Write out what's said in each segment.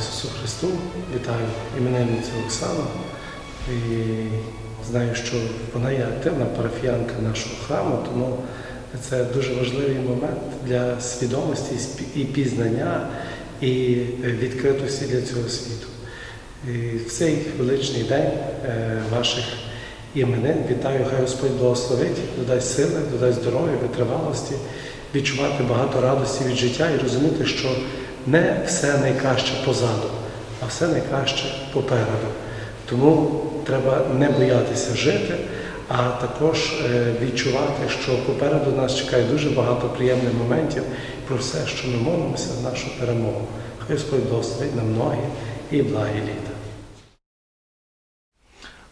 Ісусу Христу! Вітаю іменинницю Оксану. І знаю, що вона є активна парафіянка нашого храму, тому це дуже важливий момент для свідомості і пізнання, і відкритості для цього світу. І в цей величний день е, ваших іменин вітаю, хай Господь благословить, додасть сили, додасть здоров'я, витривалості, відчувати багато радості від життя і розуміти, що не все найкраще позаду, а все найкраще попереду. Тому треба не боятися жити, а також е, відчувати, що попереду нас чекає дуже багато приємних моментів про все, що ми молимося за нашу перемогу. Хай Господь благословить нам ноги і благі літа.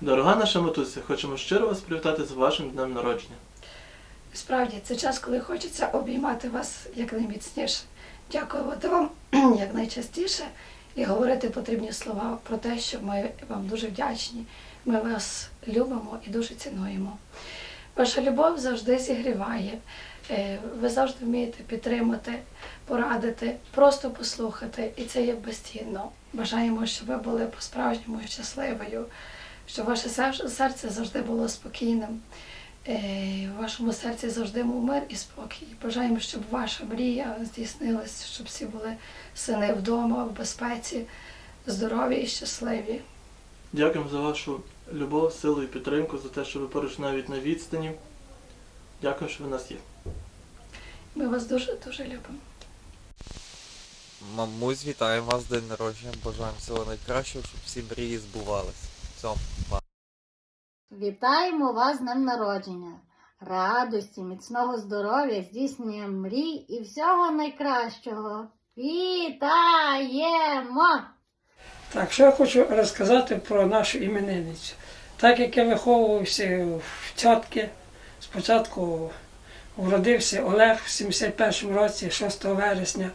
Дорога наша матуся, хочемо щиро вас привітати з вашим днем народження. Справді, це час, коли хочеться обіймати вас якнайміцніше, дякувати вам якнайчастіше і говорити потрібні слова про те, що ми вам дуже вдячні. Ми вас любимо і дуже цінуємо. Ваша любов завжди зігріває. Е, Ви завжди вмієте підтримати, порадити, просто послухати, і це є безцінно. Бажаємо, щоб ви були по-справжньому щасливою, щоб ваше серце завжди було спокійним. Е, В вашому серці завжди був мир і спокій. Бажаємо, щоб ваша мрія здійснилась, щоб всі були сини вдома, в безпеці, здорові і щасливі. Дякуємо за вашу любов, силу і підтримку, за те, що ви поруч навіть на відстані. Дякую, що ви нас є. Ми вас дуже дуже любимо. Мамусь, вітаю вас з день народження. Бажаємо всього найкращого, щоб всі мрії збувались. Цьому. Вітаємо вас з днем народження, радості, міцного здоров'я, здійснення мрій і всього найкращого. Вітаємо! Так, що я хочу розказати про нашу іменинницю. Так як я виховувався в тітки, спочатку вродився Олег в 71-му році, 6 вересня,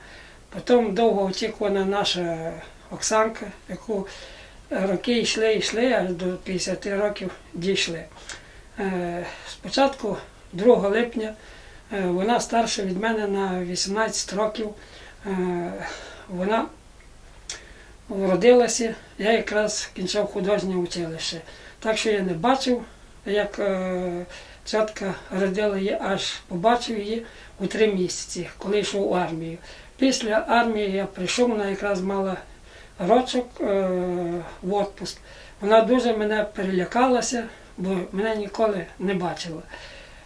потім довго очікувана наша Оксанка, яку роки йшли, йшли, аж до 50 років дійшли. Е, Спочатку 2 липня е, вона старша від мене на 18 років. Е, Вона Вродилася, я якраз кінчав художнє училище. Так що я не бачив, як тітка родила її, аж побачив її у три місяці, коли йшов у армію. Після армії я прийшов, вона якраз мала рочок е, в отпуск. Вона дуже мене перелякалася, бо мене ніколи не бачила.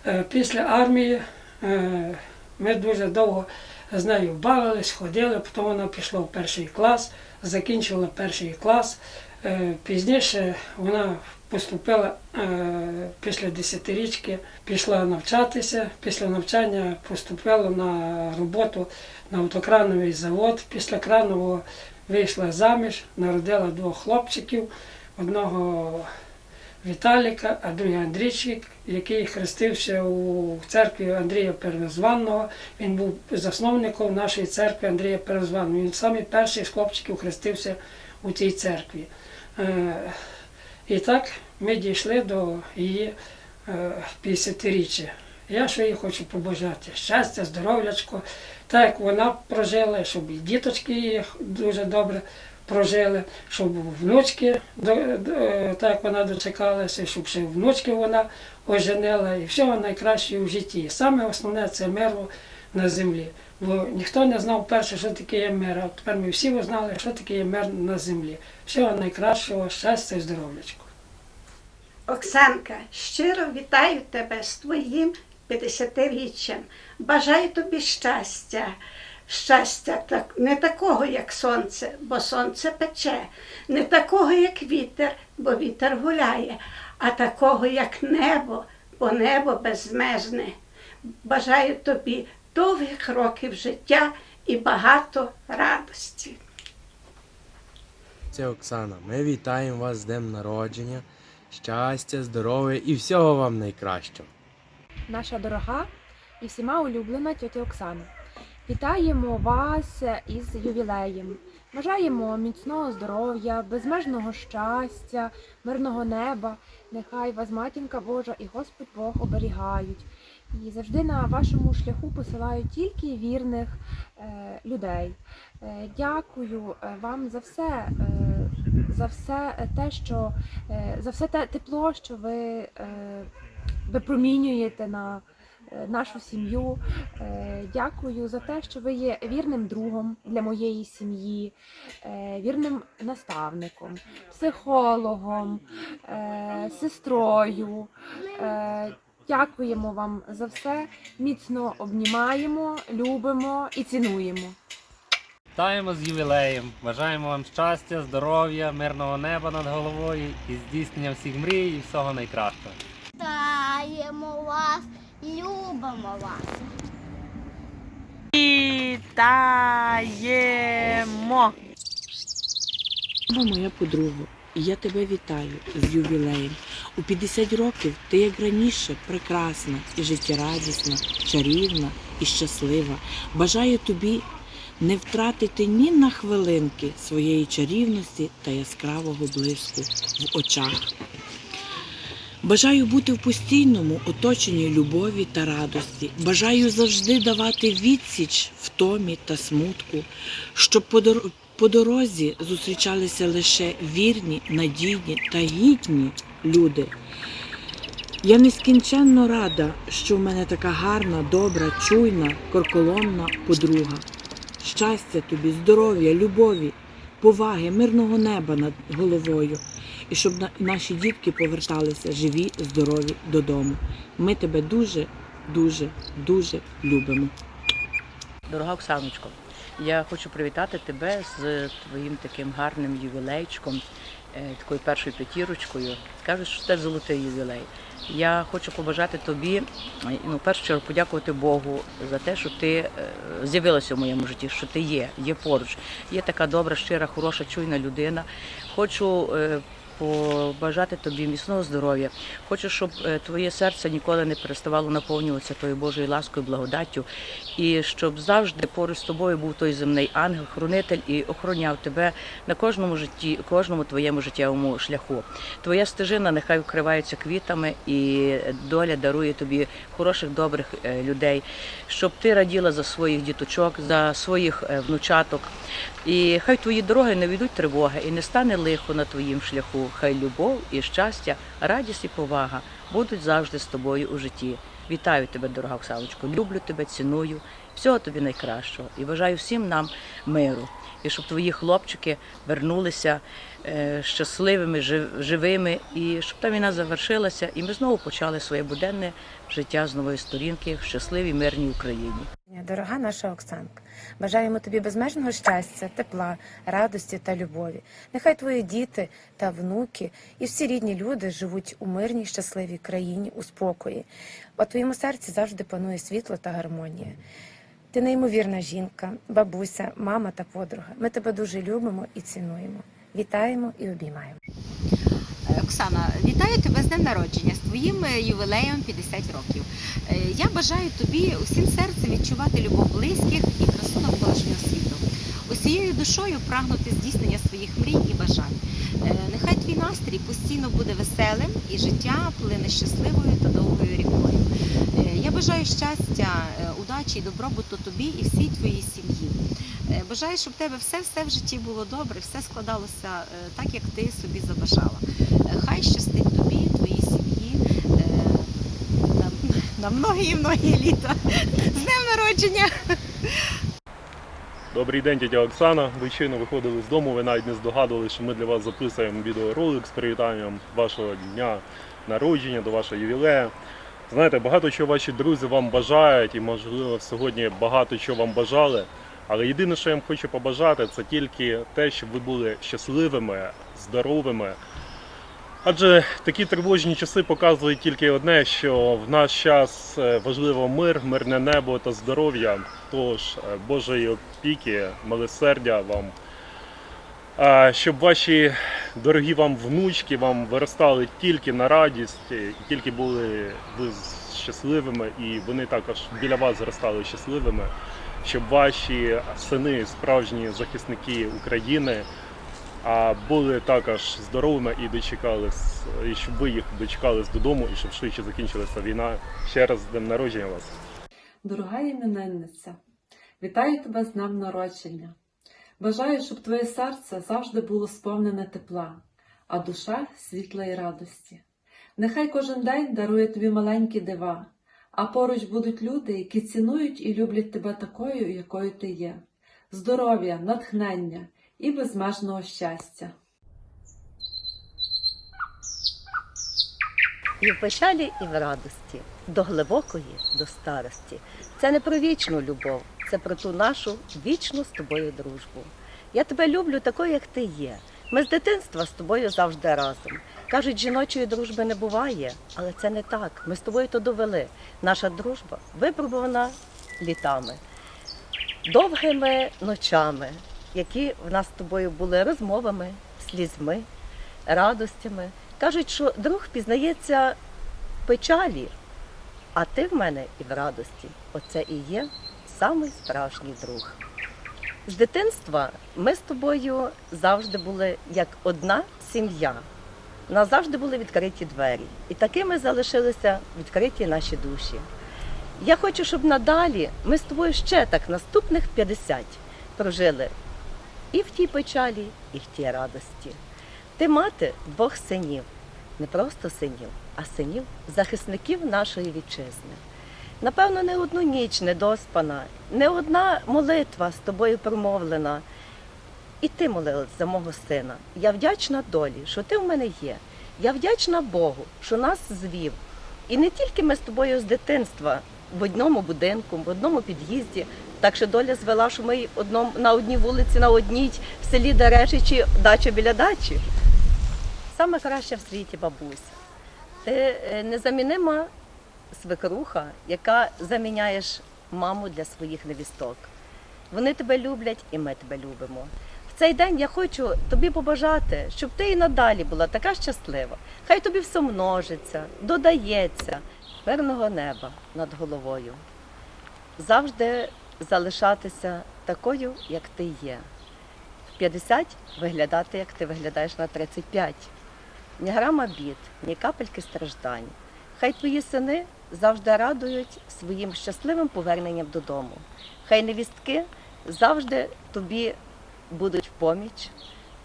Е, після армії е, ми дуже довго з нею бавились, ходили, потім вона пішла в перший клас, закінчила перший клас. Пізніше вона поступила е, після десятирічки, пішла навчатися. Після навчання поступила на роботу на автокрановий завод. Після кранового вийшла заміж, народила двох хлопчиків, одного Віталіка, а другий Андрійчик, який хрестився у церкві Андрія Первозванного. Він був засновником нашої церкви Андрія Первозванного. Він самий перший з хлопчиків хрестився у цій церкві. Е, І так ми дійшли до її е, 50-річчя. Я що їй хочу побажати щастя, здоров'ячко, так як вона прожила, щоб і діточки її дуже добре прожили, щоб внучки, так вона дочекалася, щоб ще внучки вона оженила і всього найкраще в житті. Саме основне це миру на землі. Бо ніхто не знав перше, що таке є мир, а тепер ми всі знали, що таке є мир на землі. Всього найкращого, щастя і здоров'ячко. Оксанка, щиро вітаю тебе з твоїм 50-річчям. Бажаю тобі щастя. Щастя так, не такого, як сонце, бо сонце пече, не такого, як вітер, бо вітер гуляє, а такого, як небо, бо небо безмежне. Бажаю тобі довгих років життя і багато радості. Це Оксана. Ми вітаємо вас з днем народження, щастя, здоров'я і всього вам найкращого. Наша дорога і всіма улюблена тьотя Оксана. Вітаємо вас із ювілеєм. Бажаємо міцного здоров'я, безмежного щастя, мирного неба. Нехай вас матінка Божа і Господь Бог оберігають. і завжди на вашому шляху посилаю тільки вірних е, людей. Е, Дякую е, вам за все, е, за все те, що е, за все те тепло, що ви е, випромінюєте на е, нашу сім'ю. Е, Дякую за те, що ви є вірним другом для моєї сім'ї, е, вірним наставником, психологом, сестрою. Дякуємо вам за все. Міцно обнімаємо, любимо і цінуємо. Вітаємо з ювілеєм. Бажаємо вам щастя, здоров'я, мирного неба над головою і здійснення всіх мрій і всього найкращого. Вітаємо вас, любимо вас. Вітаємо! Моя подруга, і я тебе вітаю з ювілеєм. У 50 років ти, як раніше, прекрасна і життєрадісна, чарівна і щаслива. Бажаю тобі не втратити ні на хвилинки своєї чарівності та яскравого блиску в очах. Бажаю бути в постійному оточенні любові та радості. Бажаю завжди давати відсіч втомі та смутку, щоб по дорозі зустрічалися лише вірні, надійні та гідні люди. Я нескінченно рада, що в мене така гарна, добра, чуйна, корколомна подруга. Щастя тобі, здоров'я, любові, поваги, мирного неба над головою. І щоб наші дітки поверталися живі, здорові додому. Ми тебе дуже, дуже, дуже любимо. Дорога Оксаночко, я хочу привітати тебе з твоїм таким гарним ювілейчиком, е, такою першою п'ятірочкою. Кажуть, що це золотий ювілей. Я хочу побажати тобі, ну, першу чергу, подякувати Богу за те, що ти е, з'явилася в моєму житті, що ти є, є поруч. Є така добра, щира, хороша, чуйна людина. Хочу е, побажати тобі міцного здоров'я. Хочу, щоб е, твоє серце ніколи не переставало наповнюватися тою Божою ласкою, благодаттю, і щоб завжди поруч з тобою був той земний ангел, хранитель і охороняв тебе на кожному житті, кожному твоєму життєвому шляху. Твоя стежина нехай вкривається квітами, і доля дарує тобі хороших, добрих е, людей, щоб ти раділа за своїх діточок, за своїх е, внучаток. І хай твої дороги не ведуть тривоги і не стане лихо на твоїм шляху. Хай любов і щастя, радість і повага будуть завжди з тобою у житті. Вітаю тебе, дорога Оксаночко. Люблю тебе, ціную. Всього тобі найкращого і бажаю всім нам миру. І щоб твої хлопчики вернулися е, щасливими, жив- живими, і щоб та війна завершилася, і ми знову почали своє буденне життя з нової сторінки в щасливій мирній Україні. Дорога наша Оксанка, бажаємо тобі безмежного щастя, тепла, радості та любові. Нехай твої діти та внуки і всі рідні люди живуть у мирній, щасливій країні, у спокої. У твоєму серці завжди панує світло та гармонія. Ти неймовірна жінка, бабуся, мама та подруга. Ми тебе дуже любимо і цінуємо. Вітаємо і обіймаємо. Оксана, вітаю тебе з днем народження, з твоїм е, ювілеєм 50 років. Е, Я бажаю тобі усім серцем відчувати любов близьких і красу навколишнього світу. Усією душою прагнути здійснення своїх мрій і бажань. Е, Нехай твій настрій постійно буде веселим і життя плине щасливою та довгою рікою. Е, Я бажаю щастя, е, удачі і добробуту тобі і всій твоїй сім'ї. Бажаю, щоб в тебе все-все в житті було добре, все складалося так, як ти собі забажала. Хай щастить тобі, твоїй сім'ї на, на многі-многі літа. З днем народження! Добрий день, тетя Оксана. Ви щойно виходили з дому, ви навіть не здогадувалися, що ми для вас записуємо відеоролик з привітанням вашого дня народження, до вашого ювілея. Знаєте, багато чого ваші друзі вам бажають, і можливо сьогодні багато чого вам бажали. Але єдине, що я вам хочу побажати, це тільки те, щоб ви були щасливими, здоровими. Адже такі тривожні часи показують тільки одне, що в наш час е, важливо мир, мирне небо та здоров'я. Тож е, Божої опіки, милосердя вам. Щоб ваші дорогі вам внучки вам виростали тільки на радість, тільки були ви щасливими, і вони також біля вас зростали щасливими, щоб ваші сини, справжні захисники України, а були також здоровими і дочекались, і щоб ви їх дочекались додому, і щоб швидше закінчилася війна. Ще раз з днем народження вас. Дорога іменинниця, вітаю тебе з днем народження. Бажаю, щоб твоє серце завжди було сповнене тепла, а душа світла і радості. Нехай кожен день дарує тобі маленькі дива, а поруч будуть люди, які цінують і люблять тебе такою, якою ти є. Здоров'я, натхнення і безмежного щастя. І в печалі, і в радості, до глибокої, до старості. Це не про вічну любов, це про ту нашу вічну з тобою дружбу. Я тебе люблю такою, як ти є. Ми з дитинства з тобою завжди разом. Кажуть, жіночої дружби не буває, але це не так. Ми з тобою то довели. Наша дружба випробувана літами, довгими ночами, які в нас з тобою були розмовами, слізьми, радостями. Кажуть, що друг пізнається в печалі, а ти в мене і в радості. Оце і є самий справжній друг. З дитинства ми з тобою завжди були як одна сім'я. У нас завжди були відкриті двері. І такими залишилися відкриті наші душі. Я хочу, щоб надалі ми з тобою ще так наступних 50 прожили і в тій печалі, і в тій радості. Ти мати двох синів, не просто синів, а синів захисників нашої вітчизни. Напевно, не одну ніч недоспана, не одна молитва з тобою промовлена. І ти молилась за мого сина. Я вдячна долі, що ти в мене є. Я вдячна Богу, що нас звів. І не тільки ми з тобою з дитинства в одному будинку, в одному під'їзді. Так що доля звела, що ми одном, на одній вулиці, на одній в селі Дерешичі, дача біля дачі. Саме краща в світі бабуся. Ти е, незамінима свекруха, яка заміняєш маму для своїх невісток. Вони тебе люблять і ми тебе любимо. В цей день я хочу тобі побажати, щоб ти і надалі була така щаслива. Хай тобі все множиться, додається мирного неба над головою. Завжди залишатися такою, як ти є. В 50 виглядати, як ти виглядаєш на 35. Ні грама бід, ні капельки страждань. Хай твої сини завжди радують своїм щасливим поверненням додому. Хай невістки завжди тобі будуть в поміч,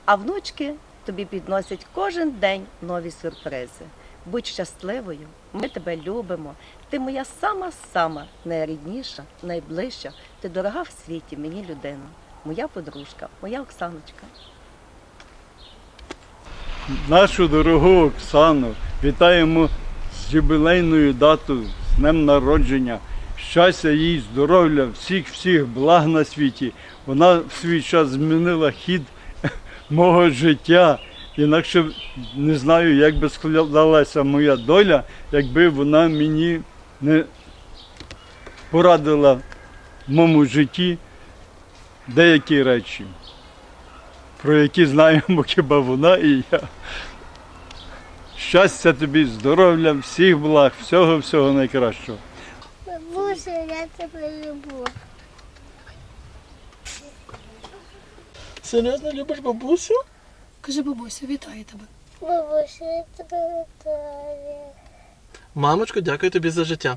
а внучки тобі підносять кожен день нові сюрпризи. Будь щасливою, ми тебе любимо. Ти моя сама-сама найрідніша, найближча. Ти дорога в світі мені людина, моя подружка, моя Оксаночка. Нашу дорогу Оксану вітаємо з юбілейною датою, з днем народження. Щастя їй, здоров'я, всіх всіх благ на світі. Вона в свій час змінила хід мого життя. Інакше б не знаю, як би складалася моя доля, якби вона мені не порадила в моєму житті деякі речі, про які знаємо хіба вона і я. Щастя тобі, здоров'я, всіх благ, всього всього найкращого. Бабуся, я тебе люблю. Серйозно любиш бабусю? Кажи, бабуся, вітаю тебе. Бабуся, я вітаю. Мамочко, дякую тобі за життя.